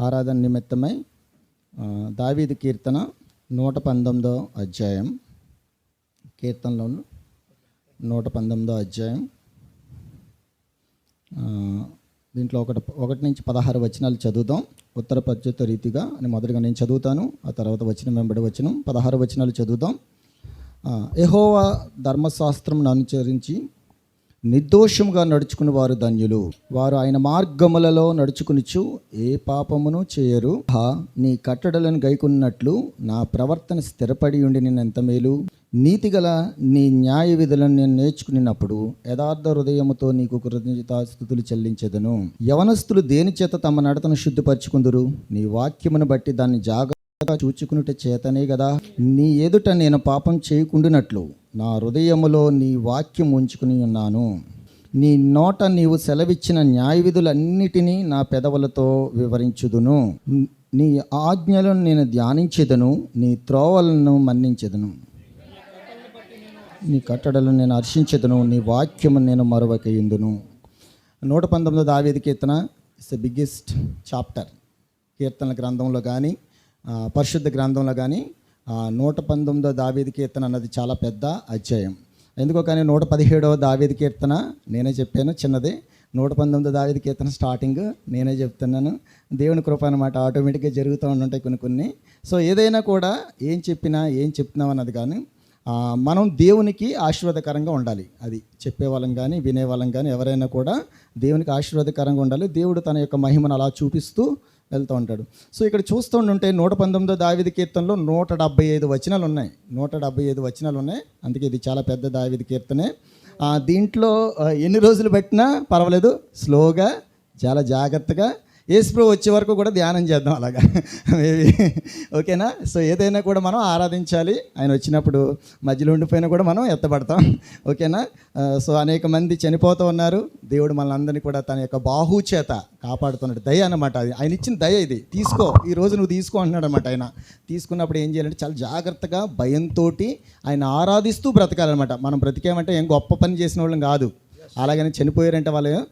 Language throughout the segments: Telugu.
ఆరాధన నిమిత్తమై దావీది కీర్తన నూట పంతొమ్మిదో అధ్యాయం. కీర్తనలో నూట పంతొమ్మిదో అధ్యాయం. దీంట్లో ఒకటి ఒకటి నుంచి పదహారు వచనాలు చదువుదాం ఉత్తర పద్ధతి రీతిగా అని మొదటిగా నేను చదువుతాను. ఆ తర్వాత వచ్చిన వెంబడి వచనం. పదహారు వచనాలు చదువుదాం ఎహోవా ధర్మశాస్త్రంను ధర్మశాస్త్రం అనుసరించి నిర్దోషముగా నడుచుకుని వారు ధన్యులు. వారు ఆయన మార్గములలో నడుచుకునిచు ఏ పాపమును చేయరు. హా నీ కట్టడలను గైకున్నట్లు నా ప్రవర్తన స్థిరపడి ఉండి నేను ఎంత మేలు? నీతిగల నీ న్యాయ విధులను నేను నేర్చుకున్నప్పుడు యథార్థ హృదయముతో నీకు కృతజ్ఞతాస్థుతులు చెల్లించెదను. యవనస్తులు దేని చేత తమ నడతను శుద్ధిపరచుకుందరు? నీ వాక్యమును బట్టి దాన్ని జాగ్రత్తగా చూచుకునుట చేతనే కదా నీ ఎదుట నేను పాపం చేయకుండానట్లు నా హృదయములో నీ వాక్యం ఉంచుకుని ఉన్నాను. నీ నోట నీవు సెలవిచ్చిన న్యాయవిధులన్నిటినీ నా పెదవులతో వివరించుదును. నీ ఆజ్ఞలను నేను ధ్యానించెదను నీ త్రోవలను మన్నించెదను. నీ కట్టడలను నేను హర్షించెదను నీ వాక్యము నేను మరొక ఎందును నూట పంతొమ్మిది దావేది కీర్తన ఇట్స్ ద బిగ్గెస్ట్ చాప్టర్ కీర్తనల గ్రంథంలో కానీ పరిశుద్ధ గ్రంథంలో కానీ నూట పంతొమ్మిదో దావేది కీర్తన అన్నది చాలా పెద్ద అధ్యాయం. ఎందుకో కానీ నూట పదిహేడవ దావేది కీర్తన నేనే చెప్పాను చిన్నది. నూట పంతొమ్మిది దావేది కీర్తన స్టార్టింగ్ నేనే చెప్తున్నాను. దేవుని కృప అనమాట ఆటోమేటిక్గా జరుగుతూ ఉంటాయి కొన్ని కొన్ని. సో ఏదైనా కూడా ఏం చెప్పినా ఏం చెప్తున్నాం అన్నది కానీ మనం దేవునికి ఆశీర్వాదకరంగా ఉండాలి. అది చెప్పేవాళ్ళం కానీ వినేవాళ్ళం కానీ ఎవరైనా కూడా దేవునికి ఆశీర్వాదకరంగా ఉండాలి. దేవుడు తన యొక్క మహిమను అలా చూపిస్తూ వెళ్తూ ఉంటాడు. సో ఇక్కడ చూస్తుండుంటే నూట పంతొమ్మిదో దావిది కీర్తనలో నూట డెబ్బై ఐదు వచనాలు ఉన్నాయి. నూట డెబ్బై ఐదు వచనాలు ఉన్నాయి. అందుకే ఇది చాలా పెద్ద దావిది కీర్తనే. దీంట్లో ఎన్ని రోజులు పెట్టినా పర్వాలేదు. స్లోగా చాలా జాగ్రత్తగా యేసుప్రభు వచ్చే వరకు కూడా ధ్యానం చేద్దాం అలాగా. మేబీ ఓకేనా? సో ఏదైనా కూడా మనం ఆరాధించాలి. ఆయన వచ్చినప్పుడు మధ్యలో ఉండిపోయినా కూడా మనం ఎత్తబడతాం. ఓకేనా? సో అనేక మంది చనిపోతూ ఉన్నారు. దేవుడు మనల్ని అందరినీ కూడా తన యొక్క బాహు చేత కాపాడుతున్నాడు. దయ అన్నమాట అది. ఆయన ఇచ్చిన దయ ఇది. తీసుకో. ఈ రోజు నువ్వు తీసుకో అంటున్నాడు అనమాట ఆయన. తీసుకున్నప్పుడు ఏం చేయాలంటే చాలా జాగ్రత్తగా భయంతో ఆయన ఆరాధిస్తూ బ్రతకాలన్నమాట. మనం బ్రతికేమంటే ఏం గొప్ప పని చేసిన వాళ్ళం కాదు. అలాగని చనిపోయారంటే వాళ్ళు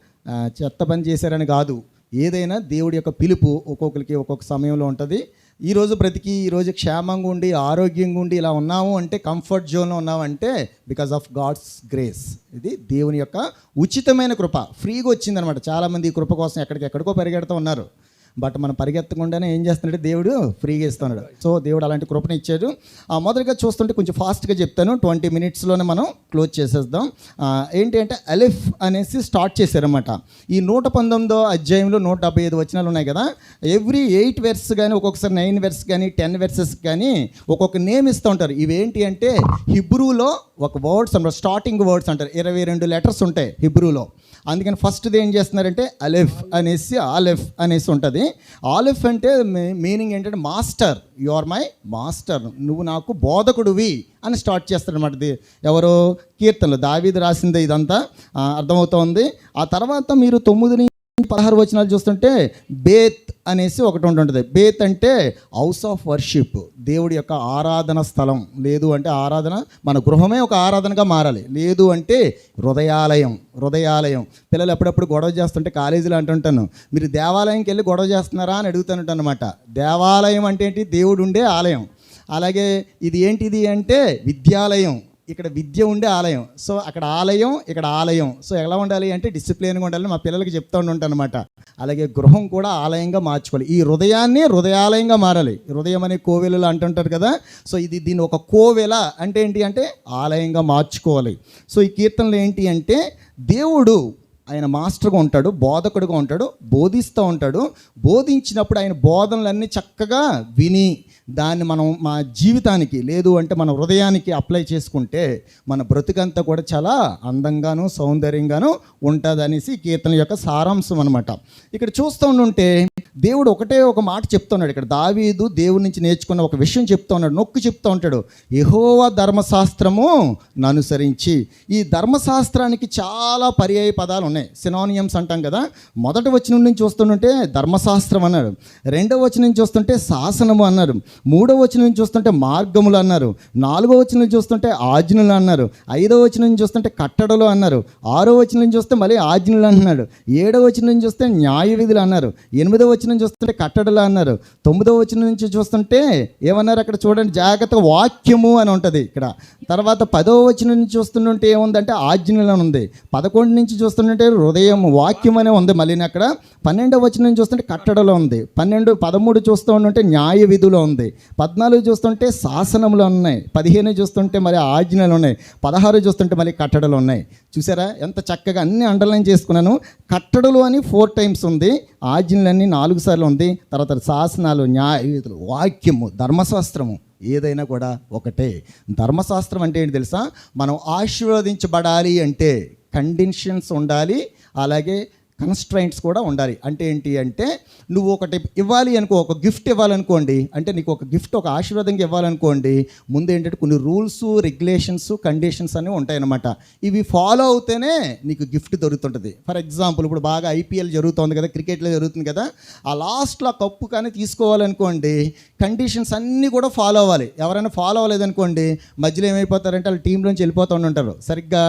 చెత్త పని చేశారని కాదు. ఏదైనా దేవుడి యొక్క పిలుపు ఒక్కొక్కరికి ఒక్కొక్క సమయంలో ఉంటుంది. ఈరోజు బ్రతికి ఈరోజు క్షేమంగా ఉండి ఆరోగ్యంగా ఉండి ఇలా ఉన్నాము అంటే కంఫర్ట్ జోన్లో ఉన్నామంటే బికాస్ ఆఫ్ గాడ్స్ గ్రేస్ ఇది దేవుని యొక్క ఉచితమైన కృప. ఫ్రీగా వచ్చిందనమాట. చాలామంది ఈ కృప కోసం ఎక్కడికి ఎక్కడికో పరిగెడుతూ ఉన్నారు. బట్ మనం పరిగెత్తకుండానే ఏం చేస్తున్నాడు? దేవుడు ఫ్రీగా ఇస్తున్నాడు. సో దేవుడు అలాంటి కృపను ఇచ్చాడు. మొదటిగా చూస్తుంటే కొంచెం ఫాస్ట్గా చెప్తాను. ట్వంటీ మినిట్స్లోనే మనం క్లోజ్ చేసేద్దాం. ఏంటి అంటే అలిఫ్ అనేసి స్టార్ట్ చేశారన్నమాట. ఈ నూట పంతొమ్మిదో అధ్యాయంలో నూట డెబ్బై ఐదు వచనాలు ఉన్నాయి కదా? ఎవ్రీ ఎయిట్ వెర్స్ కానీ ఒక్కొక్కసారి నైన్ వెర్స్ కానీ టెన్ వెర్సెస్ కానీ ఒక్కొక్క నేమ్ ఇస్తూ ఉంటారు. ఇవేంటి అంటే హిబ్రూలో ఒక వర్డ్స్ అంటారు. స్టార్టింగ్ వర్డ్స్ అంటారు. ఇరవై రెండు లెటర్స్ ఉంటాయి హిబ్రూలో. అందుకని ఫస్ట్ది ఏం చేస్తున్నారంటే అలెఫ్ అనేసి ఆలెఫ్ అనేసి ఉంటుంది. ఆలెఫ్ అంటే మీనింగ్ ఏంటంటే master you are my master నువ్వు నాకు బోధకుడివి అని స్టార్ట్ చేస్తారనమాట ఎవరో కీర్తనలు దావీది రాసిందే ఇదంతా అర్థమవుతోంది. ఆ తర్వాత మీరు తొమ్మిది పదహారు వచనాలు చూస్తుంటే బేత్ అనేసి ఒకటి ఉంటుంటుంది. బేత్ అంటే హౌస్ ఆఫ్ వర్షిప్ దేవుడి యొక్క ఆరాధన స్థలం. లేదు అంటే ఆరాధన మన గృహమే ఒక ఆరాధనగా మారాలి. లేదు అంటే హృదయాలయం హృదయాలయం. పిల్లలు ఎప్పుడప్పుడు గొడవ చేస్తుంటే కాలేజీలో అంటుంటాను మీరు దేవాలయంకి వెళ్ళి గొడవ చేస్తున్నారా అని అడుగుతాను అనమాట దేవాలయం అంటే ఏంటి? దేవుడు ఉండే ఆలయం. అలాగే ఇది ఏంటిది అంటే విద్యాలయం. ఇక్కడ విద్య ఉండే ఆలయం. సో అక్కడ ఆలయం ఇక్కడ ఆలయం. సో ఎలా ఉండాలి అంటే డిసిప్లిన్గా ఉండాలని మా పిల్లలకి చెప్తూ ఉంటాను అనమాట అలాగే గృహం కూడా ఆలయంగా మార్చుకోవాలి. ఈ హృదయాన్ని హృదయాలయంగా మారాలి. హృదయం అనే కోవెలలో అంటుంటారు కదా. సో ఇది దీన్ని ఒక కోవెల అంటే ఏంటి అంటే ఆలయంగా మార్చుకోవాలి. సో ఈ కీర్తనలు ఏంటి అంటే దేవుడు ఆయన మాస్టర్గా ఉంటాడు బోధకుడుగా ఉంటాడు బోధిస్తూ ఉంటాడు. బోధించినప్పుడు ఆయన బోధనలన్నీ చక్కగా విని దాన్ని మనం మా జీవితానికి లేదు అంటే మన హృదయానికి అప్లై చేసుకుంటే మన బ్రతుకంతా కూడా చాలా అందంగాను సౌందర్యంగాను ఉంటుంది అనేసి కీర్తన యొక్క సారాంశం అనమాట ఇక్కడ చూస్తూ ఉంటే దేవుడు ఒకటే ఒక మాట చెప్తున్నాడు ఇక్కడ. దావీదు దేవుడి నుంచి నేర్చుకున్న ఒక విషయం చెప్తూ ఉన్నాడు నొక్కి చెప్తూ ఉంటాడు. యెహోవా ధర్మశాస్త్రము అనుసరించి ఈ ధర్మశాస్త్రానికి చాలా పర్యాయ పదాలు ఉన్నాయి. సినానియమ్స్ అంటాం కదా. మొదటి వచనం నుంచి చూస్తుంటే ధర్మశాస్త్రం అన్నాడు. రెండవ వచనం నుంచి చూస్తుంటే శాసనము అన్నారు మూడో వచనం చూస్తుంటే మార్గములు అన్నారు. నాలుగో వచనం చూస్తుంటే ఆజ్ఞలు అన్నారు. ఐదో వచనం నుంచి చూస్తుంటే కట్టడలు అన్నారు. ఆరో వచనం నుంచి చూస్తే మళ్ళీ ఆజ్ఞలు అన్నాడు. ఏడో వచనం నుంచి చూస్తే న్యాయ విధులు అన్నారు. ఎనిమిదో వచనం చూస్తుంటే కట్టడలు అన్నారు. తొమ్మిదో వచనం నుంచి చూస్తుంటే ఏమన్నారు అక్కడ చూడండి జాగ్రత్త వాక్యము అని ఉంటుంది ఇక్కడ. తర్వాత పదో వచనం నుంచి చూస్తుంటే ఏముందంటే ఆజ్ఞలు అని ఉంది. పదకొండు నుంచి చూస్తుంటే హృదయం వాక్యం అనే ఉంది మళ్ళీ అక్కడ. పన్నెండవ వచనం నుంచి చూస్తుంటే కట్టడలో ఉంది. పన్నెండు పదమూడు చూస్తూ ఉంటే న్యాయ విధులు ఉంది. పద్నాలుగు చూస్తుంటే శాసనములు ఉన్నాయి. పదిహేను చూస్తుంటే మరి ఆజ్ఞలు ఉన్నాయి. పదహారు చూస్తుంటే మళ్ళీ కట్టడలు ఉన్నాయి. చూసారా? ఎంత చక్కగా అన్ని అండర్లైన్ చేసుకున్నాను. కట్టడలు అని ఫోర్ టైమ్స్ ఉంది. ఆజ్ఞలన్నీ నాలుగు సార్లు ఉంది. తర్వాత శాసనాలు న్యాయ వాక్యము ధర్మశాస్త్రము ఏదైనా కూడా ఒకటే. ధర్మశాస్త్రం అంటే ఏంటి తెలుసా? మనం ఆశీర్వదించబడాలి అంటే కండిషన్స్ ఉండాలి. అలాగే కన్స్ట్రైంట్స్ కూడా ఉండాలి. అంటే ఏంటి అంటే నువ్వు ఒకటి ఇవ్వాలి అనుకో ఒక గిఫ్ట్ ఇవ్వాలనుకోండి అంటే నీకు ఒక గిఫ్ట్ ఒక ఆశీర్వాదంగా ఇవ్వాలనుకోండి ముందు ఏంటంటే కొన్ని రూల్స్ రెగ్యులేషన్స్ కండిషన్స్ అనేవి ఉంటాయన్నమాట. ఇవి ఫాలో అవుతేనే నీకు గిఫ్ట్ దొరుకుతుంటుంది. ఫర్ ఎగ్జాంపుల్ ఇప్పుడు బాగా ఐపీఎల్ జరుగుతుంది కదా క్రికెట్లో జరుగుతుంది కదా ఆ లాస్ట్లో ఆ కప్పు కానీ తీసుకోవాలనుకోండి కండిషన్స్ అన్నీ కూడా ఫాలో అవ్వాలి. ఎవరైనా ఫాలో అవ్వలేదనుకోండి మధ్యలో ఏమైపోతారంటే వాళ్ళ టీంలోంచి వెళ్ళిపోతూ ఉంటారు సరిగ్గా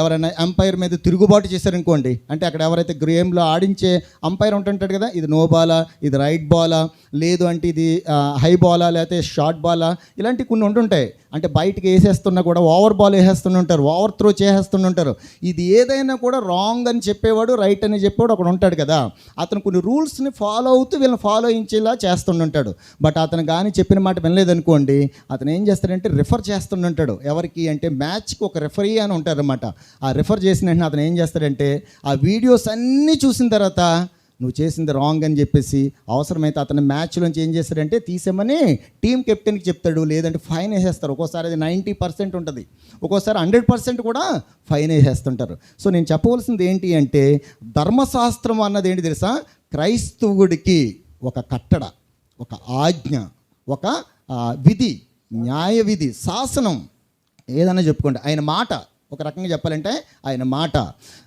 ఎవరైనా ఎంపైర్ మీద తిరుగుబాటు చేశారనుకోండి అంటే అక్కడ ఎవరైతే గేమ్లో ఆడించే అంపైర్ ఉంటుంటాడు కదా ఇది నో బాలా ఇది రైట్ బాలా లేదు అంటే ఇది హై బాలా లేకపోతే షార్ట్ బాలా ఇలాంటివి కొన్ని ఉంటుంటాయి. అంటే బయటికి వేసేస్తున్నా కూడా ఓవర్ బాల్ వేసేస్తుంటారు ఓవర్ త్రో చేసేస్తుంటారు ఇది ఏదైనా కూడా రాంగ్ అని చెప్పేవాడు రైట్ అని చెప్పేవాడు ఒకడు ఉంటాడు కదా. అతను కొన్ని రూల్స్ని ఫాలో అవుతూ వీళ్ళని ఫాలో అయించేలా చేస్తుంటాడు బట్ అతను కానీ చెప్పిన మాట వినలేదనుకోండి అతను ఏం చేస్తాడంటే రిఫర్ చేస్తుంటాడు ఎవరికి అంటే మ్యాచ్కి ఒక రిఫరీ అని ఉంటారనమాట ఆ రిఫర్ చేసిన వెంటనే అతను ఏం చేస్తాడంటే ఆ వీడియోస్ అన్నీ చూసిన తర్వాత నువ్వు చేసింది రాంగ్ అని చెప్పేసి అవసరమైతే అతను మ్యాచ్లోంచి ఏం చేస్తాడంటే తీసేమని టీం కెప్టెన్కి చెప్తాడు. లేదంటే ఫైన్ వేసేస్తారు. ఒక్కోసారి అది నైంటీ పర్సెంట్ ఉంటుంది. ఒక్కోసారి హండ్రెడ్ పర్సెంట్ కూడా ఫైన్ వేసేస్తుంటారు. సో నేను చెప్పవలసింది ఏంటి అంటే ధర్మశాస్త్రం అన్నది ఏంటి తెలుసా? క్రైస్తవుడికి ఒక కట్టడ ఒక ఆజ్ఞ ఒక విధి న్యాయ విధి శాసనం ఏదైనా చెప్పుకోండి. ఆయన మాట ఒక రకంగా చెప్పాలంటే ఆయన మాట.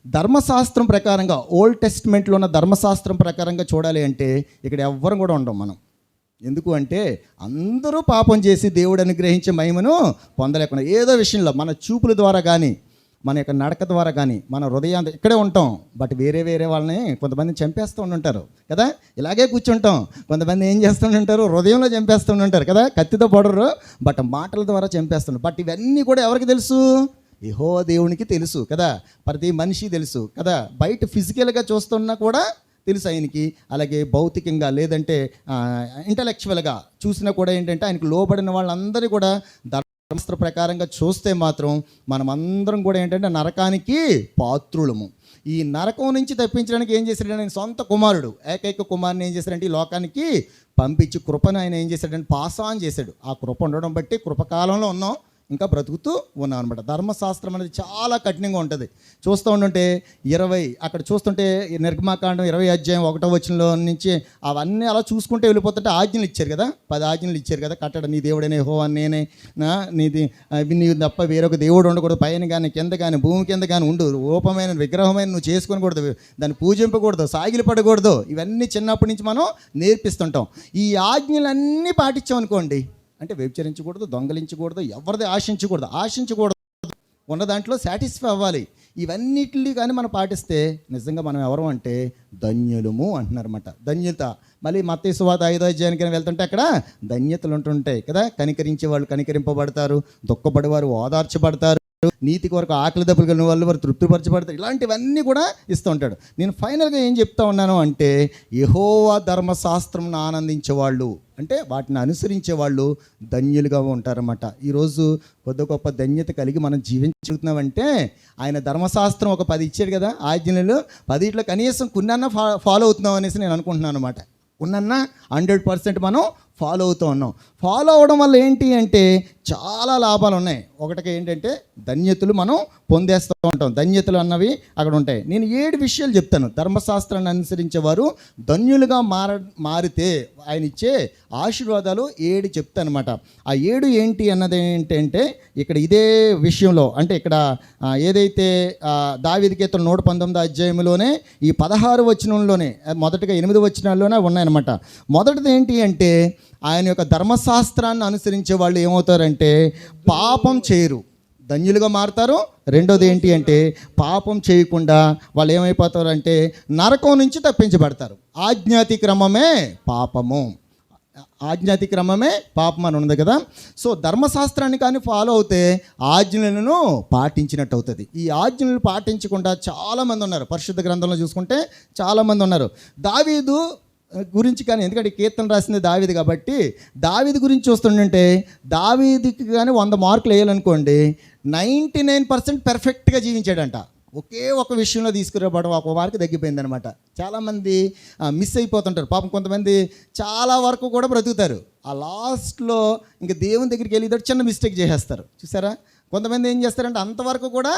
ధర్మశాస్త్రం ప్రకారంగా ఓల్డ్ టెస్ట్మెంట్లో ఉన్న ధర్మశాస్త్రం ప్రకారంగా చూడాలి అంటే ఇక్కడ ఎవ్వరం కూడా ఉండం మనం. ఎందుకు అంటే అందరూ పాపం చేసి దేవుడు అనుగ్రహించే మహిమను పొందలేకుండా ఏదో విషయంలో మన చూపుల ద్వారా కానీ మన యొక్క నడక ద్వారా కానీ మన హృదయం ఇక్కడే ఉంటాం. బట్ వేరే వేరే వాళ్ళని కొంతమంది చంపేస్తూ ఉంటుంటారు కదా? ఇలాగే కూర్చుంటాం. కొంతమంది ఏం చేస్తుంటారు హృదయంలో చంపేస్తూ ఉంటారు కదా? కత్తితో పడరు బట్ మాటల ద్వారా చంపేస్తుంటారు బట్ ఇవన్నీ కూడా ఎవరికి తెలుసు? యహో దేవునికి తెలుసు కదా? ప్రతి మనిషి తెలుసు కదా? బయట ఫిజికల్గా చూస్తున్నా కూడా తెలుసు ఆయనకి. అలాగే భౌతికంగా లేదంటే ఇంటలెక్చువల్గా చూసినా కూడా ఏంటంటే ఆయనకు లోబడిన వాళ్ళందరూ కూడా ధర్మశాస్త్ర ప్రకారంగా చూస్తే మాత్రం మనమందరం కూడా ఏంటంటే నరకానికి పాత్రులము. ఈ నరకం నుంచి తప్పించడానికి ఏం చేశాడు ఆయన? సొంత కుమారుడు. ఏకైక కుమారుని ఏం చేశాడంటే ఈ లోకానికి పంపించి కృపను ఆయన ఏం చేశాడంటే పాస్ ఆన్ చేశాడు. ఆ కృప ఉండడం బట్టి కృపకాలంలో ఉన్నాం. ఇంకా బ్రతుకుతూ ఉన్నాం అనమాట ధర్మశాస్త్రం అనేది చాలా కఠినంగా ఉంటుంది. చూస్తూ ఉంటుంటే ఇరవై అక్కడ చూస్తుంటే ఈ నిర్గమాకాండం ఇరవై అధ్యాయం ఒకటో వచనంలో నుంచి అవన్నీ అలా చూసుకుంటే వెళ్ళిపోతుంటే ఆజ్ఞలు ఇచ్చారు కదా? పది ఆజ్ఞలు ఇచ్చారు కదా? కట్టడం నీ దేవుడనే హో అని నేనే నా నీది నీ తప్ప వేరొక దేవుడు ఉండకూడదు. పైన కానీ కింద కానీ భూమి కింద కానీ ఉండు. రూపమైన విగ్రహమైన నువ్వు చేసుకోకూడదు దాన్ని పూజింపకూడదు. సాగిలి పడకూడదు. ఇవన్నీ చిన్నప్పటి నుంచి మనం నేర్పిస్తుంటాం. ఈ ఆజ్ఞలన్నీ పాటించామనుకోండి అంటే వ్యభిచరించకూడదు దొంగలించకూడదు ఎవరిది ఆశించకూడదు ఆశించకూడదు. ఉన్న దాంట్లో సాటిస్ఫై అవ్వాలి. ఇవన్నిటిని కానీ మనం పాటిస్తే నిజంగా మనం ఎవరు అంటే ధన్యులము అంటున్నారన్నమాట. ధన్యత. మళ్ళీ మత్త సువాత ఐదో అధ్యాయానికి వెళ్తుంటే అక్కడ ధన్యతలు ఉంటుంటాయి కదా. కనికరించే వాళ్ళు కనికరింపబడతారు దుఃఖపడేవారు ఓదార్చబడతారు నీతికి వరకు ఆకలి దెబ్బలు కలిగిన వాళ్ళు వారు తృప్తిపరచబడతారు. ఇలాంటివన్నీ కూడా ఇస్తూ ఉంటాడు. నేను ఫైనల్గా ఏం చెప్తా ఉన్నాను అంటే యహోవా ధర్మశాస్త్రంను ఆనందించే వాళ్ళు అంటే వాటిని అనుసరించే వాళ్ళు ధన్యులుగా ఉంటారన్నమాట. ఈరోజు కొద్ది గొప్ప ధన్యత కలిగి మనం జీవించుతున్నామంటే ఆయన ధర్మశాస్త్రం ఒక పది ఇచ్చాడు కదా ఆజ్ఞలు పదిట్లో కనీసం కొన్నన్నా ఫా ఫాలో అవుతున్నాం అనేసి నేను అనుకుంటున్నాను అనమాట ఉన్నన్నా హండ్రెడ్ పర్సెంట్ మనం ఫాలో అవుతూ ఉన్నాం. ఫాలో అవడం వల్ల ఏంటి అంటే చాలా లాభాలు ఉన్నాయి ఒకటికి ఏంటంటే ధన్యతలు మనం పొందేస్తూ ఉంటాం. ధన్యతలు అన్నవి అక్కడ ఉంటాయి. నేను ఏడు విషయాలు చెప్తాను. ధర్మశాస్త్రాన్ని అనుసరించే వారు ధన్యులుగా మార మారితే ఆయన ఇచ్చే ఆశీర్వాదాలు ఏడు చెప్తానమాట. ఆ ఏడు ఏంటి అన్నది ఏంటంటే ఇక్కడ ఇదే విషయంలో అంటే ఇక్కడ ఏదైతే దావిదికేతలు నూట పంతొమ్మిది అధ్యాయంలోనే ఈ పదహారు వచనంలోనే మొదటగా ఎనిమిది వచనాల్లోనే ఉన్నాయన్నమాట. మొదటిది ఏంటి అంటే ఆయన యొక్క ధర్మశాస్త్రాన్ని అనుసరించే వాళ్ళు ఏమవుతారంటే పాపం చేయరు. ధన్యులుగా మారుతారు. రెండోది ఏంటి అంటే పాపం చేయకుండా వాళ్ళు ఏమైపోతారంటే నరకం నుంచి తప్పించబడతారు. ఆజ్ఞాతిక్రమమే పాపము. ఆజ్ఞాతిక్రమమే పాపం అని ఉన్నది కదా. సో ధర్మశాస్త్రాన్ని కానీ ఫాలో అవుతే ఆజ్ఞలను పాటించినట్టు అవుతుంది ఈ ఆజ్ఞలను పాటించకుండా చాలామంది ఉన్నారు. పరిశుద్ధ గ్రంథంలో చూసుకుంటే చాలామంది ఉన్నారు. దావీదు గురించి కానీ ఎందుకంటే కీర్తన రాసింది దావిది కాబట్టి దావిది గురించి చూస్తుంటే దావీదికి కానీ వంద మార్కులు వేయాలనుకోండి నైంటీ నైన్ పర్సెంట్ పెర్ఫెక్ట్గా జీవించాడంట. ఒకే ఒక విషయంలో తీసుకురావడం ఒక మార్కు తగ్గిపోయింది అనమాట చాలామంది మిస్ అయిపోతుంటారు. పాపం కొంతమంది చాలా వరకు కూడా బ్రతుకుతారు. ఆ లాస్ట్లో ఇంకా దేవుని దగ్గరికి వెళ్ళి చిన్న మిస్టేక్ చేసేస్తారు. చూసారా? కొంతమంది ఏం చేస్తారంటే అంతవరకు కూడా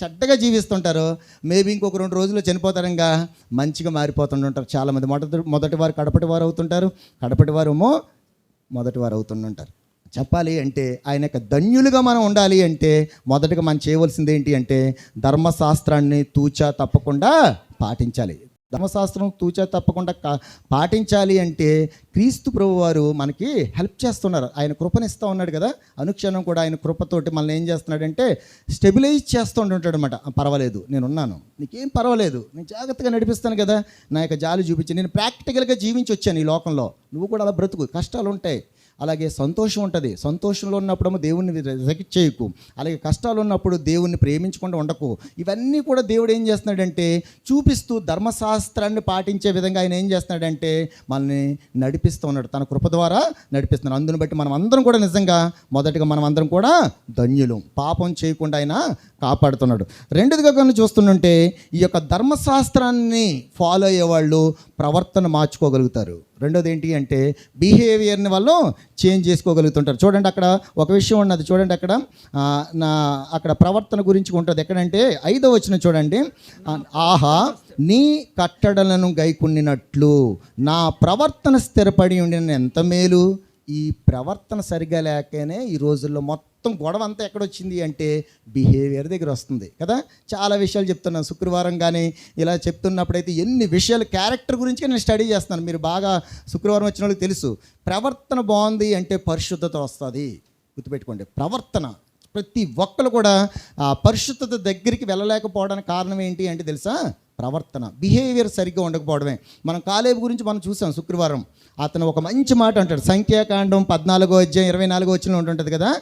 చెడ్డగా జీవిస్తుంటారు. మేబీ ఇంకొక రెండు రోజుల్లో చనిపోతారంగా మంచిగా మారిపోతుంటుంటారు చాలామంది మొదటి మొదటి వారు కడపటి వారు అవుతుంటారు. కడపటి వారేమో మొదటి వారు అవుతుంటారు చెప్పాలి అంటే ఆయన యొక్క ధన్యులుగా మనం ఉండాలి అంటే మొదటగా మనం చేయవలసింది ఏంటి అంటే ధర్మశాస్త్రాన్ని తూచా తప్పకుండా పాటించాలి. ధర్మశాస్త్రం తూచా తప్పకుండా పాటించాలి అంటే క్రీస్తు ప్రభు వారు మనకి హెల్ప్ చేస్తున్నారు. ఆయన కృపనిస్తూ ఉన్నాడు కదా. అనుక్షణం కూడా ఆయన కృపతోటి మనల్ని ఏం చేస్తున్నాడంటే స్టెబిలైజ్ చేస్తూ ఉంటుంటాడు అనమాట పర్వాలేదు నేను ఉన్నాను నీకేం పర్వాలేదు నేను జాగ్రత్తగా నడిపిస్తాను కదా. నా యొక్క జాలి చూపించి. నేను ప్రాక్టికల్గా జీవించి వచ్చాను ఈ లోకంలో. నువ్వు కూడా అలా బ్రతుకు. కష్టాలు ఉంటాయి అలాగే సంతోషం ఉంటుంది. సంతోషంలో ఉన్నప్పుడేమో దేవుణ్ణి రెజెక్ట్ చేయకు. అలాగే కష్టాలు ఉన్నప్పుడు దేవుణ్ణి ప్రేమించకుండా ఉండకు. ఇవన్నీ కూడా దేవుడు ఏం చేస్తున్నాడంటే చూపిస్తూ ధర్మశాస్త్రాన్ని పాటించే విధంగా ఆయన ఏం చేస్తున్నాడంటే మనల్ని నడిపిస్తూ ఉన్నాడు. తన కృప ద్వారా నడిపిస్తున్నాడు. అందును బట్టి మనం అందరం కూడా నిజంగా మొదటిగా మనం అందరం కూడా ధన్యులు. పాపం చేయకుండా ఆయన కాపాడుతున్నాడు. రెండోదిగా కానీ చూస్తుంటే ఈ యొక్క ధర్మశాస్త్రాన్ని ఫాలో అయ్యేవాళ్ళు ప్రవర్తన మార్చుకోగలుగుతారు. రెండోది ఏంటి అంటే బిహేవియర్ని వాళ్ళు చేంజ్ చేసుకోగలుగుతుంటారు. చూడండి అక్కడ ఒక విషయం ఉన్నది. చూడండి అక్కడ. నా అక్కడ ప్రవర్తన గురించి ఉంటుంది. ఎక్కడంటే ఐదో వచ్చిన చూడండి. ఆహా నీ కట్టడలను గైకుండినట్లు నా ప్రవర్తన స్థిరపడి ఉండిన ఎంత మేలు? ఈ ప్రవర్తన సరిగా లేకనే ఈ రోజుల్లో మొత్తం గొడవ అంతా ఎక్కడొచ్చింది అంటే బిహేవియర్ దగ్గర వస్తుంది కదా? చాలా విషయాలు చెప్తున్నాను. శుక్రవారం కానీ ఇలా చెప్తున్నప్పుడైతే ఎన్ని విషయాలు క్యారెక్టర్ గురించి నేను స్టడీ చేస్తాను మీరు బాగా శుక్రవారం వచ్చిన వాళ్ళకి తెలుసు. ప్రవర్తన బాగుంది అంటే పరిశుద్ధత వస్తుంది. గుర్తుపెట్టుకోండి ప్రవర్తన. ప్రతి ఒక్కరు కూడా ఆ పరిశుద్ధత దగ్గరికి వెళ్ళలేకపోవడానికి కారణం ఏంటి అంటే తెలుసా? ప్రవర్తన. బిహేవియర్ సరిగ్గా ఉండకపోవడమే. మనం కాలేబు గురించి మనం చూసాం శుక్రవారం. అతను ఒక మంచి మాట అంటాడు. సంఖ్యాకాండం పద్నాలుగో అధ్యాయం ఇరవై నాలుగో వచ్చిన ఉంటుంది కదా?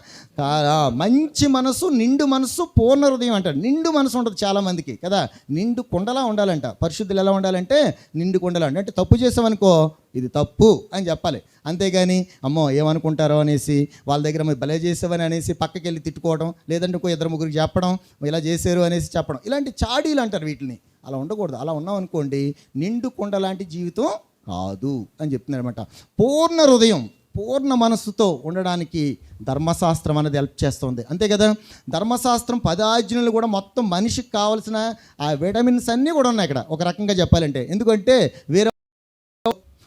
మంచి మనసు నిండు మనసు పూర్ణ హృదయం అంటాడు. నిండు మనసు ఉంటుంది చాలామందికి కదా? నిండు కుండలా ఉండాలంట. పరిశుద్ధులు ఎలా ఉండాలంటే నిండు కుండలా ఉండాలి. అంటే తప్పు చేసామనుకో ఇది తప్పు అని చెప్పాలి. అంతేగాని అమ్మో ఏమనుకుంటారో అనేసి వాళ్ళ దగ్గర మీరు భలే చేసావని అనేసి పక్కకి వెళ్ళి తిట్టుకోవడం లేదంటే ఇంకో ఇద్దరు ముగ్గురికి చెప్పడం ఇలా చేశారు అనేసి చెప్పడం. ఇలాంటి చాడీలు అంటారు వీటిని. అలా ఉండకూడదు. అలా ఉన్నాం అనుకోండి నిండు కుండ లాంటి జీవితం కాదు అని చెప్తున్నారు అనమాట పూర్ణ హృదయం పూర్ణ మనస్సుతో ఉండడానికి ధర్మశాస్త్రం అనేది హెల్ప్ చేస్తుంది. అంతే కదా? ధర్మశాస్త్రం పదాజ్ఞలు కూడా మొత్తం మనిషికి కావాల్సిన ఆ విటమిన్స్ అన్నీ కూడా ఉన్నాయి ఇక్కడ. ఒక రకంగా చెప్పాలంటే. ఎందుకంటే వేరే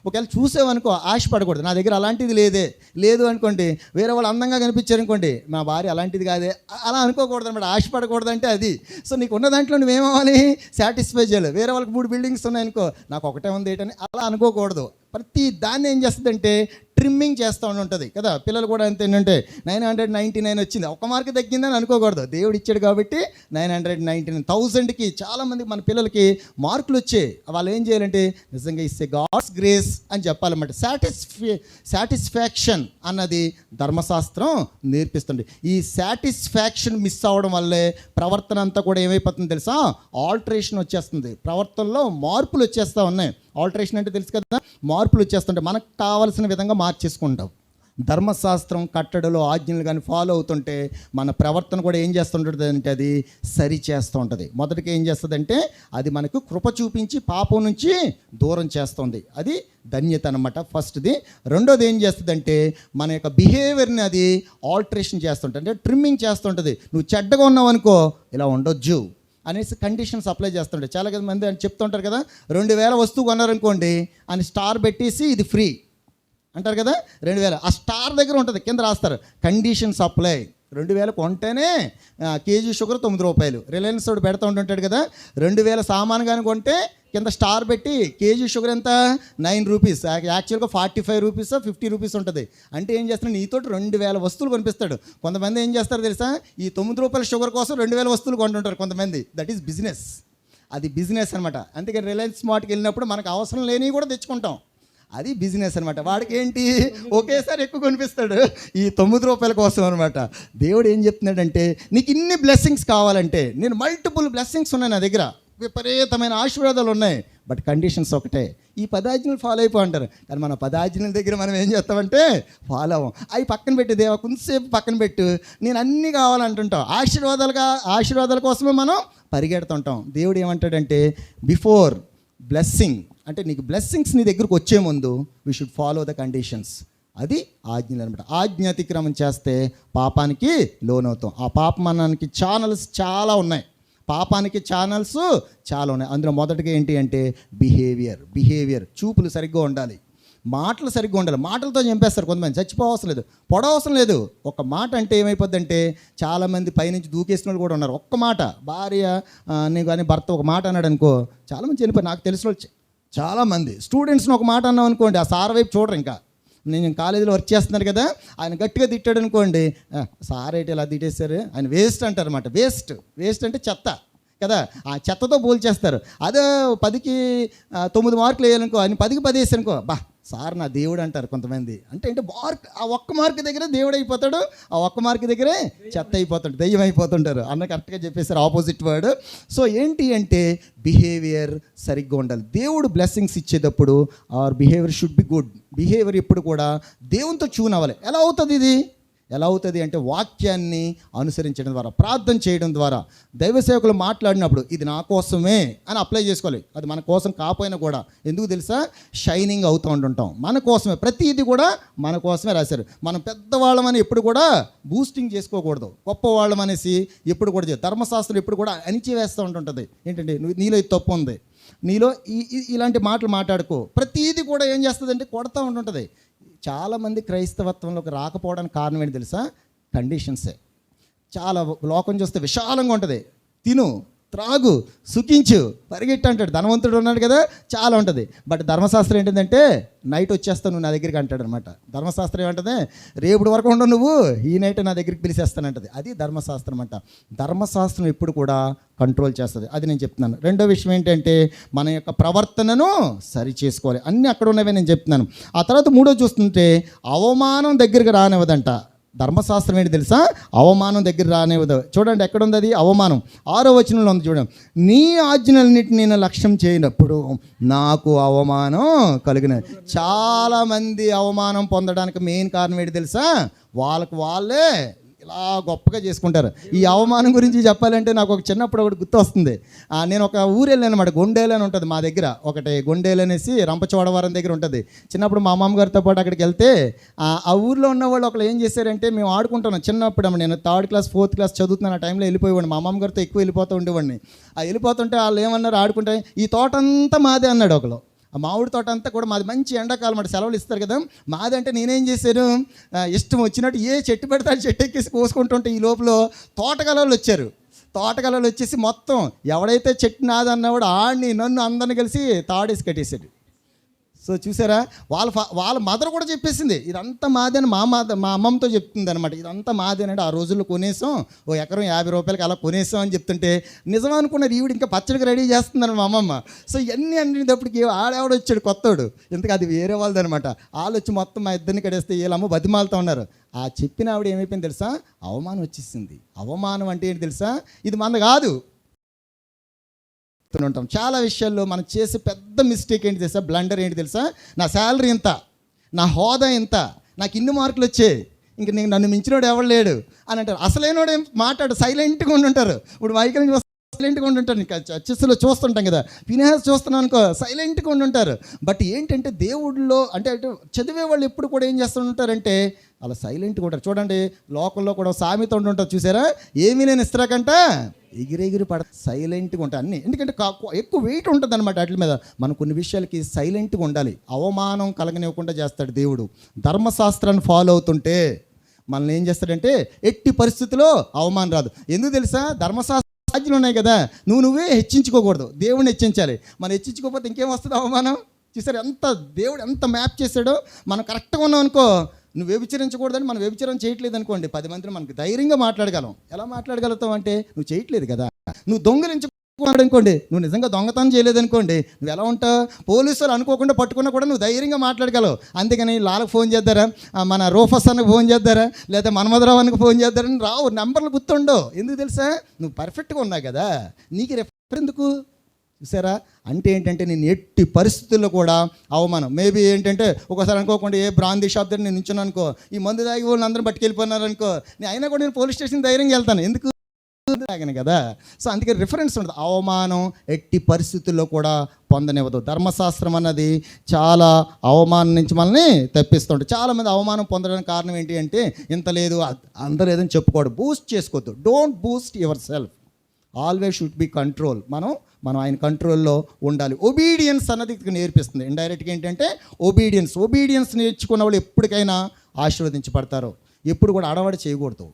ఒకవేళ చూసావనుకో ఆశపడకూడదు. నా దగ్గర అలాంటిది లేదే. లేదు అనుకోండి వేరే వాళ్ళు అందంగా కనిపించారు అనుకోండి మా భార్య అలాంటిది కాదే. అలా అనుకోకూడదు అనమాట ఆశపడకూడదు అంటే అది. సో నీకు ఉన్న దాంట్లో నువ్వేమవ్వాలి సాటిస్ఫై చేయాలి. వేరే వాళ్ళకి మూడు బిల్డింగ్స్ ఉన్నాయనుకో నాకు ఒకటే ఉంది ఏంటని అలా అనుకోకూడదు. ప్రతి దాన్ని ఏం చేస్తుందంటే ట్రిమ్మింగ్ చేస్తూ ఉంటుంది. కదా పిల్లలు కూడా అంతే ఏంటంటే నైన్ హండ్రెడ్ నైంటీ నైన్ వచ్చింది. ఒక మార్క్ తగ్గిందని అనుకోకూడదు. దేవుడు ఇచ్చాడు కాబట్టి నైన్ హండ్రెడ్ నైంటీ నైన్ థౌజండ్కి చాలామంది మన పిల్లలకి మార్కులు వచ్చాయి. వాళ్ళు ఏం చేయాలంటే నిజంగా ఇస్తే గాడ్స్ గ్రేస్ అని చెప్పాలన్నమాట. సాటిస్ఫై సాటిస్ఫాక్షన్ అన్నది ధర్మశాస్త్రం నేర్పిస్తుంది. ఈ సాటిస్ఫాక్షన్ మిస్ అవ్వడం వల్లే ప్రవర్తన అంతా కూడా ఏమైపోతుంది తెలుసా? ఆల్టరేషన్ వచ్చేస్తుంది. ప్రవర్తనలో మార్పులు వచ్చేస్తూ ఉన్నాయి. ఆల్టరేషన్ అంటే తెలుసు కదా? మార్పులు వచ్చేస్తుంటాయి. మనకు కావాల్సిన విధంగా మార్చేసుకుంటాం. ధర్మశాస్త్రం కట్టడలో ఆజ్ఞలు కానీ ఫాలో అవుతుంటే మన ప్రవర్తన కూడా ఏం చేస్తుంటుంది అంటే అది సరి చేస్తూ ఉంటుంది మొదటికి ఏం చేస్తుందంటే అది మనకు కృప చూపించి పాపం నుంచి దూరం చేస్తుంది. అది ధన్యత అనమాట ఫస్ట్ది. రెండోది ఏం చేస్తుందంటే మన యొక్క బిహేవియర్ని అది ఆల్టరేషన్ చేస్తుంటుంది. అంటే ట్రిమ్మింగ్ చేస్తుంటుంది. నువ్వు చెడ్డగా ఉన్నావు అనుకో ఇలా ఉండొచ్చు అనేసి కండిషన్స్ అప్లై చేస్తుంటారు చాలా కదా మంది అని చెప్తుంటారు కదా రెండు వేల వస్తువు కొన్నారనుకోండి అని స్టార్ పెట్టేసి ఇది ఫ్రీ అంటారు కదా రెండు వేల. ఆ స్టార్ దగ్గర ఉంటుంది కింద రాస్తారు కండిషన్స్ అప్లై రెండు వేల కొంటేనే కేజీ షుగర్ తొమ్మిది రూపాయలు. రిలయన్స్ తోడు పెడతా ఉంటుంటాడు కదా రెండు వేల సామాన్ కానీ కొంటే కింద స్టార్ పెట్టి కేజీ షుగర్ ఎంత? Nine rupees. యాక్చువల్గా forty five rupees fifty rupees ఉంటుంది. అంటే ఏం చేస్తున్నాడు నీతో రెండు వేల వస్తువులు కొనిపిస్తాడు. కొంతమంది ఏం చేస్తారు తెలుసా? ఈ తొమ్మిది రూపాయల షుగర్ కోసం రెండు వేల వస్తువులు కొంటుంటారు కొంతమంది. దట్ ఈస్ బిజినెస్ అది బిజినెస్ అనమాట అందుకని రిలయన్స్ స్మార్ట్కి వెళ్ళినప్పుడు మనకు అవసరం లేనివి కూడా తెచ్చుకుంటాం. అది బిజినెస్ అనమాట వాడికి ఏంటి ఒకేసారి ఎక్కువ కొనిపిస్తాడు. ఈ తొమ్మిది రూపాయల కోసం అనమాట దేవుడు ఏం చెప్తున్నాడంటే నీకు ఇన్ని బ్లెస్సింగ్స్ కావాలంటే నేను మల్టిపుల్ బ్లెస్సింగ్స్ ఉన్నాయి నా దగ్గర. విపరీతమైన ఆశీర్వాదాలు ఉన్నాయి. బట్ కండిషన్స్ ఒకటే. ఈ పదాజ్ఞలు ఫాలో అయిపో అంటారు కానీ మన పదాజ్ఞల దగ్గర మనం ఏం చేస్తామంటే ఫాలో అవ్వం. అవి పక్కన పెట్టి దేవా కొంతసేపు పక్కన పెట్టు. నేను అన్నీ కావాలంటుంటాం. ఆశీర్వాదాలుగా ఆశీర్వాదాల కోసమే మనం పరిగెడుతుంటాం. దేవుడు ఏమంటాడంటే బిఫోర్ బ్లెస్సింగ్ అంటే నీకు బ్లెస్సింగ్స్ నీ దగ్గరకు వచ్చే ముందు we should follow the conditions అది ఆజ్ఞలు అనమాట ఆజ్ఞ అతిక్రమం చేస్తే పాపానికి లోనవుతాం. ఆ పాపమానానికి ఛానల్స్ చాలా ఉన్నాయి. పాపానికి ఛానల్స్ చాలా ఉన్నాయి. అందులో మొదటిగా ఏంటి అంటే బిహేవియర్ బిహేవియర్ చూపులు సరిగ్గా ఉండాలి. మాటలు సరిగ్గా ఉండాలి. మాటలతో చంపేస్తారు కొంతమంది. చచ్చిపోవసరం లేదు. పొడవసరం లేదు. ఒక మాట అంటే ఏమైపోద్దంటే చాలామంది పైనుంచి దూకేసిన వాళ్ళు కూడా ఉన్నారు. ఒక్క మాట భార్య నీ కానీ భర్త ఒక మాట అన్నాడు అనుకో చాలామంది చనిపోయి నాకు తెలిసిన వాళ్ళు చాలామంది స్టూడెంట్స్ని ఒక మాట అన్నాం అనుకోండి ఆ సార్ వైపు చూడరు ఇంకా. నేను కాలేజీలో వర్క్ చేస్తున్నాను కదా ఆయన గట్టిగా తిట్టాడు అనుకోండి సార్ ఏంటి ఇలా తిట్టేశారు? ఆయన వేస్ట్ అంటారు అనమాట వేస్ట్ వేస్ట్ అంటే చెత్త కదా ఆ చెత్తతో పోల్చేస్తారు. అదే పదికి తొమ్మిది మార్కులు వేయాలనుకో ఆయన పదికి పది వేసానుకో బా సార్ నా దేవుడు అంటారు కొంతమంది. అంటే అంటే మార్క్ ఆ ఒక్క మార్క్ దగ్గరే దేవుడు అయిపోతాడు ఆ ఒక్క మార్క్ దగ్గరే చెత్త అయిపోతాడు దెయ్యం అయిపోతుంటారు. అన్న కరెక్ట్గా చెప్పేశారు ఆపోజిట్ వర్డ్ సో ఏంటి అంటే బిహేవియర్ సరిగ్గా ఉండాలి. దేవుడు బ్లెస్సింగ్స్ ఇచ్చేటప్పుడు our behaviour should be good behaviour ఎప్పుడు కూడా దేవునితో చూన్ అవ్వాలి. ఎలా అవుతుంది ఇది? ఎలా అవుతుంది అంటే వాక్యాన్ని అనుసరించడం ద్వారా ప్రార్థన చేయడం ద్వారా దైవ సేవకులు మాట్లాడినప్పుడు ఇది నా కోసమే అని అప్లై చేసుకోవాలి. అది మన కోసం కాకపోయినా కూడా. ఎందుకు తెలుసా? షైనింగ్ అవుతూ ఉంటుంటాం. మన కోసమే. ప్రతిదీ కూడా మన కోసమే రాశారు. మనం పెద్దవాళ్ళమని ఎప్పుడు కూడా బూస్టింగ్ చేసుకోకూడదు. గొప్పవాళ్ళం అనేసి ఎప్పుడు కూడా ధర్మశాస్త్రం ఎప్పుడు కూడా అణిచివేస్తూ ఉంటుంటుంది. ఏంటంటే నువ్వు నీలో ఇది తప్పు ఉంది. నీలో ఈ ఈ- ఇలాంటి మాటలు మాట్లాడుకో. ప్రతిదీ కూడా ఏం చేస్తుందంటే కొడతా ఉంటుంటుంది. చాలామంది క్రైస్తవత్వంలోకి రాకపోవడానికి కారణం ఏంటి తెలుసా? కండిషన్సే. చాలా లోకం చూస్తే విశాలంగా ఉంటుంది. తిను. త్రాగు సుఖించు పరిగెట్టు అంటాడు ధనవంతుడు ఉన్నాడు కదా చాలా ఉంటుంది. బట్ ధర్మశాస్త్రం ఏంటంటే నైట్ వచ్చేస్తావు నువ్వు నా దగ్గరికి అంటాడు అనమాట. ధర్మశాస్త్రం ఏమంటుంది? రేపు వరకు ఉండవు నువ్వు ఈ నైట్ నా దగ్గరికి పిలిచేస్తానంటది. అది ధర్మశాస్త్రం అంట ధర్మశాస్త్రం ఎప్పుడు కూడా కంట్రోల్ చేస్తుంది. అది నేను చెప్తున్నాను. రెండో విషయం ఏంటంటే మన యొక్క ప్రవర్తనను సరి చేసుకోవాలి అన్నీ అక్కడ ఉన్నవే నేను చెప్తున్నాను. ఆ తర్వాత మూడో చూస్తుంటే అవమానం దగ్గరికి రానివ్వదంట. ధర్మశాస్త్రం ఏంటి తెలుసా? అవమానం దగ్గర రానివ్వదు చూడండి ఎక్కడ ఉంది అది? అవమానం. ఆరో వచనంలో ఉంది చూడండి. నీ ఆజ్ఞలన్నిటిని నేను లక్ష్యం చేయనప్పుడు నాకు అవమానం కలిగినది. చాలామంది అవమానం పొందడానికి మెయిన్ కారణం ఏంటి తెలుసా? వాళ్ళకు వాళ్ళే ఇలా గొప్పగా చేసుకుంటారు. ఈ అవమానం గురించి చెప్పాలంటే నాకు ఒక చిన్నప్పుడు ఒకటి గుర్తు వస్తుంది నేను ఒక ఊరు వెళ్ళాను అనమాట గొండేలు అని ఉంటుంది మా దగ్గర. ఒకటి గొండేలు అనేసి రంపచోడవరం దగ్గర ఉంటుంది. చిన్నప్పుడు మా అమ్మమ్మగారితో పాటు అక్కడికి వెళ్తే ఆ ఆ ఊర్లో ఉన్న వాళ్ళు ఒకళ్ళు ఏం చేశారంటే మేము ఆడుకుంటున్నాం చిన్నప్పుడు నేను థర్డ్ క్లాస్ ఫోర్త్ క్లాస్ చదువుతున్నాను ఆ టైంలో వెళ్ళిపోయేవాడిని. మా అమ్మమ్మగారితో ఎక్కువ వెళ్ళిపోతూ ఉండేవాడిని. ఆ వెళ్ళిపోతుంటే వాళ్ళు ఏమన్నారు? ఆడుకుంటే ఈ తోట అంతా మాదే అన్నాడు ఒకళ్ళు. ఆ మామిడి తోట అంతా కూడా మాది మంచి ఎండాకాలం అంటే సెలవులు ఇస్తారు కదా. మాదంటే నేనేం చేశాను? ఇష్టం వచ్చినట్టు ఏ చెట్టు పెడితే చెట్టు ఎక్కేసి కోసుకుంటుంటే ఈ లోపల తోటకలలు వచ్చారు. తోటకలలు వచ్చేసి మొత్తం ఎవడైతే చెట్టు నాదన్నవాడు ఆడిని నన్ను అందరిని కలిసి తాడేసి కట్టేశాడు. సో చూసారా? వాళ్ళ వాళ్ళ మదర్ కూడా చెప్పేసింది. ఇదంతా మాది అని మా మద మా అమ్మమ్మతో చెప్తుంది అనమాట ఇదంతా మాదేనంటే ఆ రోజుల్లో కొనేసాం. ఓ ఎకరం యాభై రూపాయలకి అలా కొనేసాం అని చెప్తుంటే నిజం అనుకున్నారు ఈవిడ ఇంకా పచ్చడికి రెడీ చేస్తుందని మా అమ్మమ్మ. సో ఇవన్నీ అనేటప్పటికి ఆడేవాడు వచ్చాడు కొత్తోడు. ఎందుకు అది వేరే వాళ్ళదనమాట వాళ్ళు వచ్చి మొత్తం మా ఇద్దరిని కడేస్తే వీళ్ళమ్మ బతిమాలతో ఉన్నారు. ఆ చెప్పిన ఆవిడ ఏమైపోయింది తెలుసా? అవమానం వచ్చేసింది. అవమానం అంటే ఏంటి తెలుసా? ఇది మంద కాదు. చెప్తూనే ఉంటాం. చాలా విషయాల్లో మనం చేసే పెద్ద మిస్టేక్ ఏంటి తెలుసా? బ్లండర్ ఏంటి తెలుసా? నా శాలరీ ఇంత నా హోదా ఇంత నాకు ఇన్ని మార్కులు వచ్చాయి. ఇంక నేను నన్ను మించినోడు ఎవడు లేడు? అని అంటారు. అసలైనోడు ఏం మాట్లాడు? సైలెంట్గా ఉండుంటారు ఇప్పుడు మైకల్ సైలెంట్గా ఉండుంటారు ఇంకా చర్చస్లో చూస్తుంటాం కదా. ఫినాన్స్ చూస్తున్నాం అనుకో సైలెంట్గా ఉండుంటారు బట్ ఏంటంటే దేవుడిలో అంటే చదివే వాళ్ళు ఎప్పుడు కూడా ఏం చేస్తుంటారంటే అలా సైలెంట్గా ఉంటారు. చూడండి లోకంలో కూడా సామెత ఉంటుంటుంది చూసారా? ఏమీ నేను ఇస్తాకంట ఎగిరెగిరి పడ సైలెంట్గా ఉంటాయి అన్నీ. ఎందుకంటే కా- ఎక్కువ వెయిట్ ఉంటుంది అనమాట వాటి మీద. మనం కొన్ని విషయాలకి సైలెంట్గా ఉండాలి. అవమానం కలగనివ్వకుండా చేస్తాడు దేవుడు. ధర్మశాస్త్రాన్ని ఫాలో అవుతుంటే మనల్ని ఏం చేస్తాడంటే ఎట్టి పరిస్థితిలో అవమానం రాదు. ఎందుకు తెలుసా? ధర్మశాస్త్ర సాధ్యులు ఉన్నాయి కదా. నువ్వు నువ్వే హెచ్చించుకోకూడదు. దేవుడిని హెచ్చించాలి. మనం హెచ్చించుకోకపోతే ఇంకేం వస్తుంది అవమానం? చూసారు ఎంత దేవుడు ఎంత మ్యాప్ చేశాడో? మనం కరెక్ట్గా ఉన్నాం అనుకో నువ్వు వ్యభిచరించకూడదని మనం వ్యభిచారం చేయట్లేదు అనుకోండి పది మందిని మనకు ధైర్యంగా మాట్లాడగలం. ఎలా మాట్లాడగలుగుతావు అంటే నువ్వు చేయట్లేదు కదా. నువ్వు దొంగలించుకున్నాడు అనుకోండి నువ్వు నిజంగా దొంగతనం చేయలేదు అనుకోండి నువ్వు ఎలా ఉంటావు పోలీసులు అనుకోకుండా పట్టుకున్నా కూడా నువ్వు ధైర్యంగా మాట్లాడగలవు. అందుకని లాలకు ఫోన్ చేద్దారా? మన రోఫస్ అన్నకు ఫోన్ చేద్దారా? లేదా మన్మధరావు అన్నకు ఫోన్ చేద్దారని రావు నెంబర్లు గుర్తుండవు. ఎందుకు తెలుసా? నువ్వు పర్ఫెక్ట్గా ఉన్నావు కదా. నీకు రెఫర్ ఎందుకు? చూసారా? అంటే ఏంటంటే నేను ఎట్టి పరిస్థితుల్లో కూడా అవమానం. మేబీ ఏంటంటే ఒకసారి అనుకోకుండా ఏ బ్రాందీ షాప్ దగ్గర నేను నించున్నాను అనుకో ఈ మందు తాగి వాళ్ళు అందరూ పట్టుకెళ్ళిపోయినారు అనుకో నేను అయినా కూడా నేను పోలీస్ స్టేషన్ ధైర్యంగా వెళ్తాను. ఎందుకు? తాగాను కదా. సో అందుకే రిఫరెన్స్ ఉండదు. అవమానం ఎట్టి పరిస్థితుల్లో కూడా పొందనివ్వదు. ధర్మశాస్త్రం అన్నది చాలా అవమానం నుంచి మనల్ని తెప్పిస్తుంటుంది. చాలామంది అవమానం పొందడానికి కారణం ఏంటి అంటే ఇంత లేదు అంత లేదని చెప్పుకోడు. బూస్ట్ చేసుకోవద్దు. Don't boost yourself always should be control మనం మనం ఆయన కంట్రోల్లో ఉండాలి. ఒబీడియన్స్ అన్నది నేర్పిస్తుంది. ఇండైరెక్ట్గా ఏంటంటే ఒబీడియన్స్ ఒబీడియన్స్ నేర్చుకున్న వాళ్ళు ఎప్పటికైనా ఆశీర్వదించబడతారు. ఎప్పుడు కూడా అడవాడి చేయకూడదు.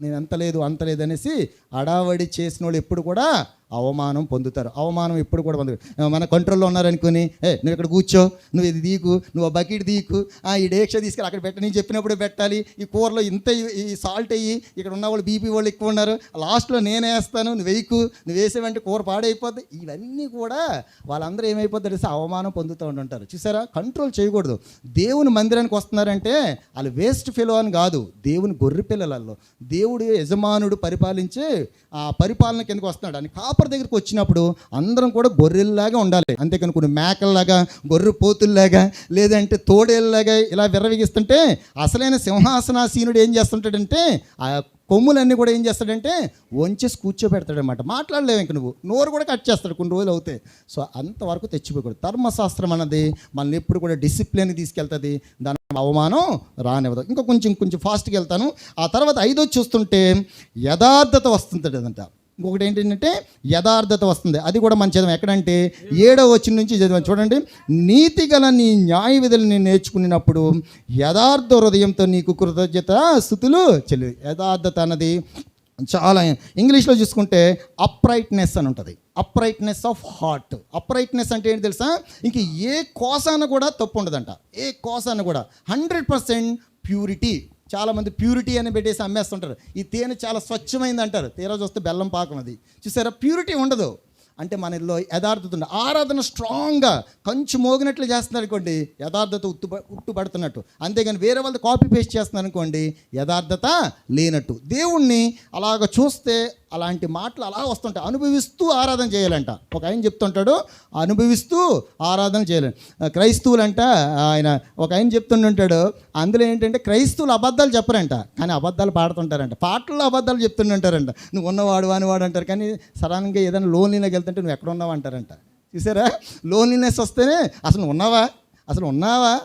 నేను అంత లేదు అంత లేదు అనేసి అడావడి చేసిన వాళ్ళు ఎప్పుడు కూడా అవమానం పొందుతారు. అవమానం ఎప్పుడు కూడా పొందు మన కంట్రోల్లో ఉన్నారనుకుని ఏ నువ్వు ఇక్కడ కూర్చో నువ్వు ఇది దీకు నువ్వు ఆ బకెట్ దీకు ఆ, ఈ డేక్ష తీసుకెళ్ళి అక్కడ పెట్ట నేను చెప్పినప్పుడు పెట్టాలి. ఈ కూరలో ఇంత ఈ- సాల్ట్ అయ్యి ఇక్కడ ఉన్న వాళ్ళు బీపీ వాళ్ళు ఎక్కువ ఉన్నారు. లాస్ట్లో నేనే వేస్తాను నువ్వు వేయకు నువ్వు వేసేవంటే కూర పాడైపోద్ది. ఇవన్నీ కూడా వాళ్ళందరూ ఏమైపోతారు తెలిసి? అవమానం పొందుతూ ఉంటుంటారు. చూసారా? కంట్రోల్ చేయకూడదు. దేవుని మందిరానికి వస్తున్నారంటే వాళ్ళు వేస్ట్ ఫెలో అని కాదు. దేవుని గొర్రె పిల్లలలో దేవుడు యజమానుడు పరిపాలించి ఆ పరిపాలన కిందకి వస్తున్నాడు. అని కాపర్ దగ్గరికి వచ్చినప్పుడు అందరం కూడా గొర్రెల్లాగా ఉండాలి. అంతేకాని కొన్ని మేకల్లాగా గొర్రె పోతుల్లాగా లేదంటే తోడేళ్ళలాగా ఇలా విర్రవిగిస్తుంటే అసలైన సింహాసనాసీనుడు ఏం చేస్తుంటాడంటే ఆ కొమ్ములన్నీ కూడా ఏం చేస్తాడంటే వంచేసి కూర్చోబెడతాడనమాట మాట్లాడలేవు ఇంక నువ్వు. నోరు కూడా కట్ చేస్తాడు కొన్ని రోజులు అవుతాయి సో అంతవరకు తెచ్చిపోకూడదు. ధర్మశాస్త్రం అన్నది మనల్ని ఎప్పుడు కూడా డిసిప్లిన్ తీసుకెళ్తుంది. దాని అవమానం రానివ్వదు. ఇంకా కొంచెం కొంచెం ఫాస్ట్గా వెళ్తాను. ఆ తర్వాత ఐదో చూస్తుంటే యథార్థత వస్తుంటాడు అదంట ఇంకొకటి ఏంటంటే యథార్థత వస్తుంది. అది కూడా మన చదివాం. ఎక్కడంటే ఏడవ వచ్చిన నుంచి చదివాం. చూడండి నీతి గల నీ న్యాయ విధులని నేర్చుకున్నప్పుడు యథార్థ హృదయంతో నీకు కృతజ్ఞత స్థుతులు చెల్లి. యథార్థత అన్నది చాలా ఇంగ్లీష్లో చూసుకుంటే అప్రైట్నెస్ అని ఉంటుంది. అప్రైట్నెస్ ఆఫ్ హార్ట్ అప్రైట్నెస్ అంటే ఏంటి తెలుసా? ఇంక ఏ కోసాన కూడా తప్పు ఉండదంట. ఏ కోసాన కూడా. హండ్రెడ్ పర్సెంట్ ప్యూరిటీ చాలామంది ప్యూరిటీ అని పెట్టేసి అమ్మేస్తుంటారు. ఈ తేనె చాలా స్వచ్ఛమైంది అంటారు తీరా చూస్తే బెల్లం పాకం అది. చూసారా? ప్యూరిటీ ఉండదు. అంటే మన ఇల్లు యథార్థత ఉండదు ఆరాధన స్ట్రాంగ్గా కంచు మోగినట్లు చేస్తున్నారు అనుకోండి యథార్థత ఉత్తు ఉట్టుపడుతున్నట్టు అంతేగాని వేరే వాళ్ళది కాపీ పేస్ట్ చేస్తున్నారు అనుకోండి యథార్థత లేనట్టు. దేవుణ్ణి అలాగ చూస్తే అలాంటి మాటలు అలా వస్తుంటాయి. అనుభవిస్తూ ఆరాధన చేయాలంట. ఒక ఆయన చెప్తుంటాడు అనుభవిస్తూ ఆరాధన చేయాలి. క్రైస్తవులంట ఆయన ఒక ఆయన చెప్తుంటుంటాడు అందులో ఏంటంటే క్రైస్తవులు అబద్ధాలు చెప్పరంట కానీ అబద్ధాలు పాడుతుంటారంట. పాటల్లో అబద్ధాలు చెప్తుంటారంట నువ్వు ఉన్నవాడు వాడు అంటారు కానీ సడన్గా ఏదైనా లోన్లీలోకి వెళ్తుంటే నువ్వు ఎక్కడ ఉన్నావు అంటారంట. చూసారా? లోన్లీనెస్ వస్తేనే అసలు ఉన్నావా? అసలు ఉన్నావా?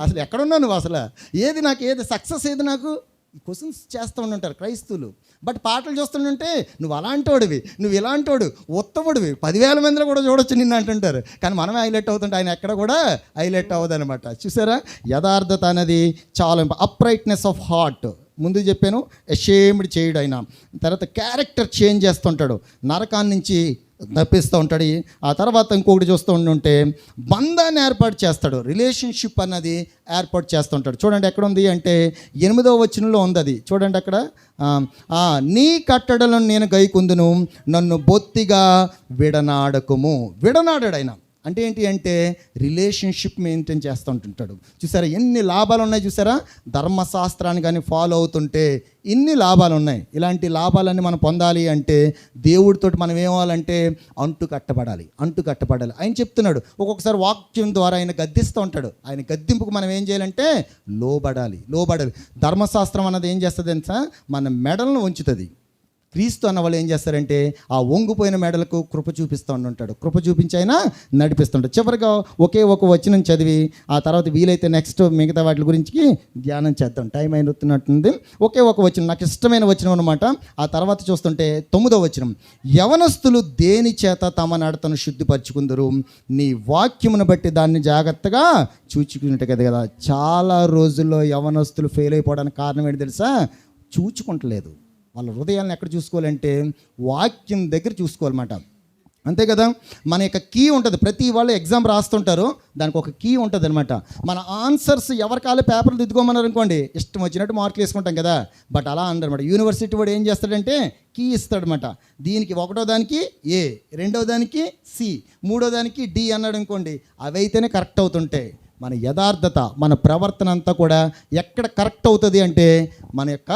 అసలు ఎక్కడున్నావు నువ్వు అసలు? ఏది నాకు ఏది సక్సెస్ ఏది నాకు? క్వశ్చన్స్ చేస్తూ ఉంటుంటారు క్రైస్తవులు. బట్ పాటలు చూస్తుంటే నువ్వు అలాంటోడివి నువ్వు ఇలాంటోడు ఉత్తముడివి పదివేల మందిలో కూడా చూడొచ్చు నిన్ను అంటుంటారు. కానీ మనమే హైలైట్ అవుతుంటే ఆయన ఎక్కడ కూడా హైలైట్ అవ్వదు అనమాట చూసారా? యథార్థత అనేది చాలా అప్రైట్నెస్ ఆఫ్ హార్ట్ ముందు చెప్పాను అషేమ్డ్ చేయడు ఆయన తర్వాత క్యారెక్టర్ చేంజ్ చేస్తుంటాడు. నరకాన్ని నుంచి తప్పిస్తూ ఉంటాడు. ఆ తర్వాత ఇంకొకటి చూస్తూ ఉంటే బంధాన్ని ఏర్పాటు చేస్తాడు. రిలేషన్షిప్ అన్నది ఏర్పాటు చేస్తుంటాడు చూడండి ఎక్కడ ఉంది అంటే ఎనిమిదవ వచనంలో ఉంది అది. చూడండి అక్కడ. నీ కట్టడలను నేను గైకుందును నన్ను బొత్తిగా విడనాడకుము. విడనాడాడు ఆయన. అంటే ఏంటి అంటే రిలేషన్షిప్ మెయింటైన్ చేస్తూ ఉంటుంటాడు. చూసారా ఎన్ని లాభాలు ఉన్నాయి చూసారా? ధర్మశాస్త్రాన్ని కానీ ఫాలో అవుతుంటే ఇన్ని లాభాలు ఉన్నాయి ఇలాంటి లాభాలన్నీ మనం పొందాలి అంటే దేవుడితోటి మనం ఏమవ్వాలంటే అంటు కట్టబడాలి అంటు కట్టబడాలి. ఆయన చెప్తున్నాడు ఒక్కొక్కసారి వాక్యం ద్వారా ఆయన గద్దిస్తూ ఉంటాడు. ఆయన గద్దింపుకు మనం ఏం చేయాలంటే లోబడాలి లోబడాలి. ధర్మశాస్త్రం అన్నది ఏం చేస్తుంది తెలుసా? మన మెడలను ఉంచుతుంది క్రీస్తు అన్న వాళ్ళు ఏం చేస్తారంటే ఆ వంగిపోయిన మెడలకు కృప చూపిస్తూ ఉంటాడు కృప చూపించైనా నడిపిస్తుంటాడు. చివరిగా ఒకే ఒక వచనం చదివి ఆ తర్వాత వీలైతే నెక్స్ట్ మిగతా వాటి గురించి ధ్యానం చేద్దాం. టైం అయినట్టున్నట్టుంది. ఒకే ఒక వచనం నాకు ఇష్టమైన వచనం అనమాట ఆ తర్వాత చూస్తుంటే తొమ్మిదో వచనం. యవనస్తులు దేని చేత తమ నడతను శుద్ధిపరచుకుందరు? నీ వాక్యమును బట్టి దాన్ని జాగ్రత్తగా చూచుకున్నట్టు కదా కదా. చాలా రోజుల్లో యవనస్తులు ఫెయిల్ అయిపోవడానికి కారణం ఏంటి తెలుసా? చూచుకుంటలేదు. వాళ్ళ హృదయాలను ఎక్కడ చూసుకోవాలంటే వాక్యం దగ్గర చూసుకోవాలన్నమాట. అంతే కదా? మన యొక్క కీ ఉంటుంది. ప్రతి వాళ్ళు ఎగ్జామ్ రాస్తుంటారు. దానికి ఒక కీ ఉంటుంది అనమాట మన ఆన్సర్స్ ఎవరికాలే పేపర్లు దిద్దుకోమన్నారు అనుకోండి ఇష్టం వచ్చినట్టు మార్కులు వేసుకుంటాం కదా? బట్ అలా అనమాట యూనివర్సిటీ వాడు ఏం చేస్తాడంటే కీ ఇస్తాడనమాట దీనికి ఒకటో దానికి ఏ రెండో దానికి సి మూడో దానికి డి అన్నాడు అనుకోండి అవి అయితేనే కరెక్ట్ అవుతుంటాయి. మన యథార్థత మన ప్రవర్తన అంతా కూడా ఎక్కడ కరెక్ట్ అవుతుంది అంటే మన యొక్క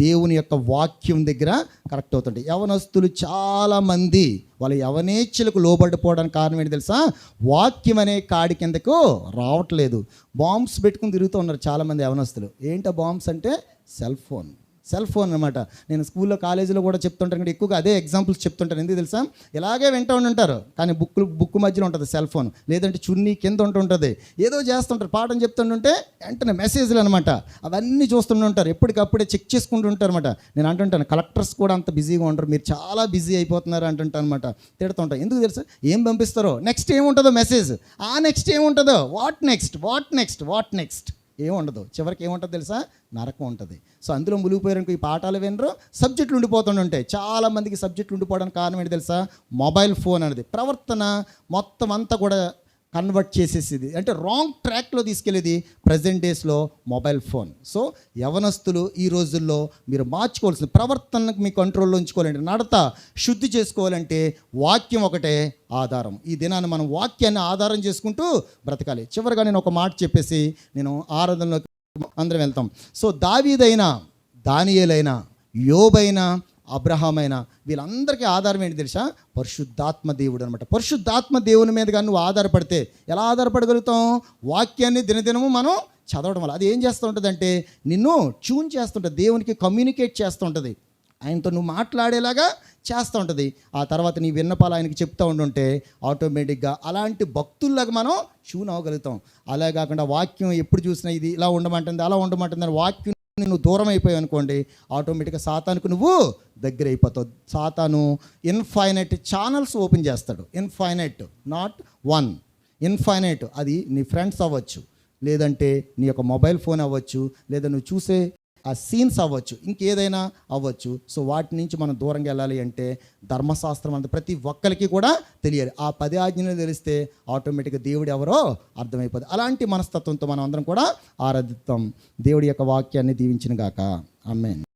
దేవుని యొక్క వాక్యం దగ్గర కరెక్ట్ అవుతుంది యవనస్తులు చాలామంది వాళ్ళ యవనేచ్ఛలకు లోబడిపోవడానికి కారణం ఏంటి తెలుసా? వాక్యం అనే కాడి కిందకు రావట్లేదు. బాంబ్స్ పెట్టుకుని తిరుగుతూ ఉన్నారు చాలామంది యవనస్తులు. ఏంటో బాంబ్స్ అంటే సెల్ ఫోన్. సెల్ ఫోన్ అనమాట నేను స్కూల్లో కాలేజీలో కూడా చెప్తుంటాను కానీ ఎక్కువగా అదే ఎగ్జాంపుల్స్ చెప్తుంటాను. ఎందుకు తెలుసా? ఇలాగే వింటూ ఉంటారు. కానీ బుక్ బుక్ మధ్యలో ఉంటుంది సెల్ ఫోన్. లేదంటే చున్నీ కింద ఉంటుంటుంది ఏదో చేస్తుంటారు. పాఠం చెప్తుంటుంటే వెంటనే మెసేజ్లు అనమాట అవన్నీ చూస్తుంటుంటారు ఎప్పటికప్పుడే చెక్ చేసుకుంటూ ఉంటారు అనమాట నేను అంటుంటాను కలెక్టర్స్ కూడా అంత బిజీగా ఉంటారు మీరు చాలా బిజీ అయిపోతున్నారు అంటుంటాను అనమాట తిడుతుంటాను. ఎందుకు తెలుసు? ఏం పంపిస్తారో? నెక్స్ట్ ఏముంటుందో మెసేజ్ ఆ నెక్స్ట్ ఏముంటుందో? What next what next what next ఏముండదు. చివరికి ఏముంటుంది తెలుసా? నరకం ఉంటుంది. సో అందులో మునిగిపోయారనుకో ఈ పాఠాలు వినరు. సబ్జెక్టులు ఉండిపోతుంటాయి చాలా మందికి సబ్జెక్టులు ఉండిపోవడానికి కారణం ఏంటి తెలుసా? మొబైల్ ఫోన్ అనేది. ప్రవర్తన మొత్తం అంతా కూడా కన్వర్ట్ చేసేసేది. అంటే రాంగ్ ట్రాక్లో తీసుకెళ్ళేది ప్రజెంట్ డేస్లో మొబైల్ ఫోన్ సో యవనస్తులు ఈ రోజుల్లో మీరు మార్చుకోవాల్సిన ప్రవర్తనకు మీ కంట్రోల్లో ఉంచుకోవాలంటే నడత శుద్ధి చేసుకోవాలంటే వాక్యం ఒకటే ఆధారం. ఈ దినాన్ని మనం వాక్యాన్ని ఆధారం చేసుకుంటూ బ్రతకాలి. చివరిగా నేను ఒక మాట చెప్పేసి నేను ఆరాధనలోకి అందరం వెళ్తాం. సో దావీదైనా దానియేలైనా యోబైనా అబ్రహామైనా వీళ్ళందరికీ ఆధారం ఏంటి తెలుసా? పరిశుద్ధాత్మ దేవుడు అనమాట పరిశుద్ధాత్మ దేవుని మీద కానీ నువ్వు ఆధారపడితే ఎలా ఆధారపడగలుగుతాం? వాక్యాన్ని దినదినము మనం చదవడం వల్ల. అది ఏం చేస్తూ ఉంటుంది అంటే నిన్ను ట్యూన్ చేస్తుంటుంది దేవునికి కమ్యూనికేట్ చేస్తుంటుంది. ఆయనతో నువ్వు మాట్లాడేలాగా చేస్తూ ఉంటుంది ఆ తర్వాత నీ విన్నపాలు ఆయనకి చెప్తూ ఉండుంటే ఆటోమేటిక్గా అలాంటి భక్తుల్లాగా మనం ట్యూన్ అవ్వగలుగుతాం. అలా కాకుండా వాక్యం ఎప్పుడు చూసినా ఇది ఇలా ఉండమంటుంది అలా ఉండమంటుంది అని వాక్యం నువ్వు దూరం అయిపోయావు అనుకోండి ఆటోమేటిక్గా సాతానుకు నువ్వు దగ్గర అయిపోతావు. సాతాను ఇన్ఫైనైట్ ఛానల్స్ ఓపెన్ చేస్తాడు. ఇన్ఫైనైట్ నాట్ వన్ ఇన్ఫైనైట్ అది నీ ఫ్రెండ్స్ అవ్వచ్చు. లేదంటే నీ యొక్క మొబైల్ ఫోన్ అవ్వచ్చు. లేదా నువ్వు చూసే ఆ సీన్స్ అవ్వచ్చు ఇంకేదైనా అవ్వచ్చు. సో వాటి నుంచి మనం దూరంగా వెళ్ళాలి అంటే ధర్మశాస్త్రం అంత ప్రతి ఒక్కరికి కూడా తెలియాలి. ఆ పది ఆజ్ఞలు తెలిస్తే ఆటోమేటిక్గా దేవుడు ఎవరో అర్థమైపోతుంది అలాంటి మనస్తత్వంతో మనం అందరం కూడా ఆరాధిస్తాం. దేవుడి యొక్క వాక్యాన్ని దీవించిన గాక. అమ్మేన్